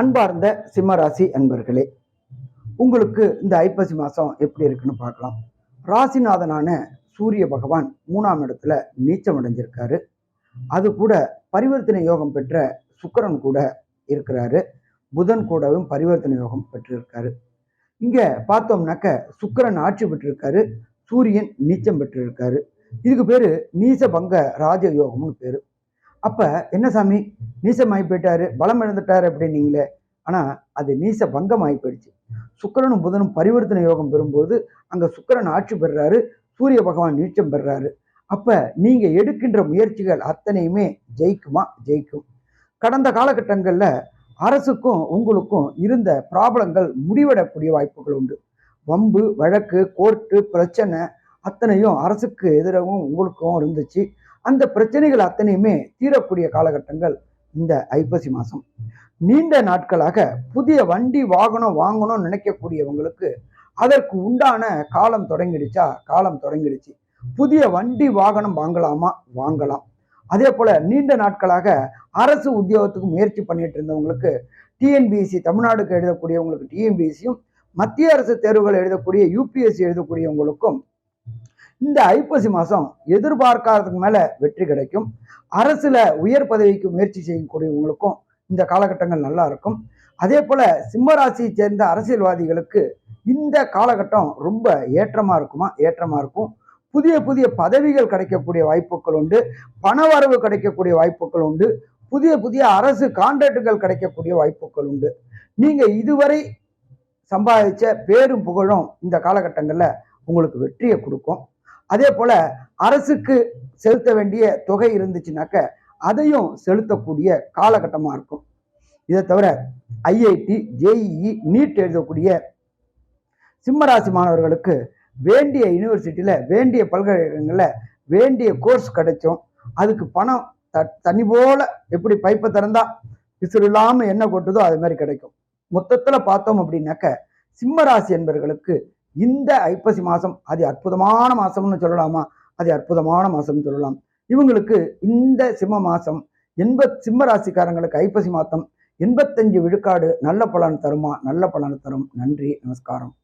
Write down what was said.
அன்பார்ந்த சிம்மராசி அன்பர்களே உங்களுக்கு இந்த ஐப்பசி மாதம் எப்படி இருக்குன்னு பார்க்கலாம். ராசிநாதனான சூரிய பகவான் மூணாம் இடத்துல நீச்சம் அடைஞ்சிருக்காரு. அது கூட பரிவர்த்தனை யோகம் பெற்ற சுக்கரன் கூட இருக்கிறாரு. புதன் கூடவும் பரிவர்த்தனை யோகம் பெற்றிருக்காரு. இங்க பார்த்தோம்னாக்க சுக்கிரன் ஆட்சி பெற்றிருக்காரு சூரியன் நீச்சம் பெற்றிருக்காரு. இதுக்கு பேரு நீசபங்க ராஜ யோகம்னு பேரு. அப்போ என்ன சாமி? நீசமாகி போயிட்டாரு பலம் இழந்துட்டாரு அப்படின்னீங்களே. ஆனால் அது நீச பங்கம் ஆகி போயிடுச்சு. சுக்கிரனும் புதனும் பரிவர்த்தனை யோகம் பெறும்போது அங்கே சுக்கிரன் ஆட்சி பெறுறாரு சூரிய பகவான் நீச்சம் பெறுறாரு. அப்போ நீங்கள் எடுக்கின்ற முயற்சிகள் அத்தனையுமே ஜெயிக்குமா? ஜெயிக்கும். கடந்த காலகட்டங்களில் அரசுக்கும் உங்களுக்கும் இருந்த ப்ராப்ளங்கள் முடிவடக்கூடிய வாய்ப்புகள் உண்டு. வம்பு வழக்கு கோர்ட்டு பிரச்சனை அத்தனையும் அரசுக்கு எதிராகவும் உங்களுக்கும் இருந்துச்சு. அந்த பிரச்சனைகள் அத்தனையுமே தீரக்கூடிய காலகட்டங்கள் இந்த ஐப்பசி மாதம் நீண்ட நாட்களாக புதிய வண்டி வாகனம் வாங்கணும்னு நினைக்கக்கூடியவங்களுக்கு அதற்கு உண்டான காலம் தொடங்கிடுச்சா? காலம் தொடங்கிடுச்சு. புதிய வண்டி வாகனம் வாங்கலாமா? வாங்கலாம். அதே போல் நீண்ட நாட்களாக அரசு உத்தியோகத்துக்கு முயற்சி பண்ணிட்டு இருந்தவங்களுக்கு டிஎன்பிஎஸ்சி தமிழ்நாடுக்கு எழுதக்கூடியவங்களுக்கு டிஎன்பிஎஸ்சியும் மத்திய அரசு தேர்வுகள் எழுதக்கூடிய யூபிஎஸ்சி எழுதக்கூடியவங்களுக்கும் இந்த ஐப்பசி மாதம் எதிர்பார்க்காததுக்கு மேலே வெற்றி கிடைக்கும். அரசில் உயர் பதவிக்கு முயற்சி செய்யக்கூடியவங்களுக்கும் இந்த காலகட்டங்கள் நல்லா இருக்கும். அதே போல் சிம்மராசியை சேர்ந்த அரசியல்வாதிகளுக்கு இந்த காலகட்டம் ரொம்ப ஏற்றமாக இருக்குமா? ஏற்றமாக இருக்கும். புதிய புதிய பதவிகள் கிடைக்கக்கூடிய வாய்ப்புகள் உண்டு. பணவரவு கிடைக்கக்கூடிய வாய்ப்புகள் உண்டு. புதிய புதிய அரசு கான்ட்ராக்டுகள் கிடைக்கக்கூடிய வாய்ப்புகள் உண்டு. நீங்கள் இதுவரை சம்பாதிச்ச பேரும் புகழும் இந்த காலகட்டங்களில் உங்களுக்கு வெற்றியை கொடுக்கும். அதே போல அரசுக்கு செலுத்த வேண்டிய தொகை இருந்துச்சுனாக்க அதையும் செலுத்தக்கூடிய காலகட்டமாக இருக்கும். இதை தவிர ஐஐடி ஜேஇஇ நீட் எழுதக்கூடிய சிம்மராசி மாணவர்களுக்கு வேண்டிய யூனிவர்சிட்டியில் வேண்டிய பல்கலைக்கழகங்களில் வேண்டிய கோர்ஸ் கிடைச்சோம். அதுக்கு பணம் த தண்ணி போல் எப்படி பைப்பை திறந்தா விசிறு இல்லாமல் என்ன கொட்டுதோ அது மாதிரி கிடைக்கும். மொத்தத்தில் பார்த்தோம் அப்படின்னாக்க சிம்மராசி என்பவர்களுக்கு இந்த ஐப்பசி மாதம் அது அற்புதமான மாதம்னு சொல்லலாமா? அது அற்புதமான மாதம்னு சொல்லலாம். இவங்களுக்கு இந்த சிம்ம மாதம் எண்பத் சிம்ம ராசிக்காரங்களுக்கு ஐப்பசி மாதம் எண்பத்தஞ்சு விழுக்காடு நல்ல பலன் தருமா? நல்ல பலன் தரும். நன்றி நமஸ்காரம்.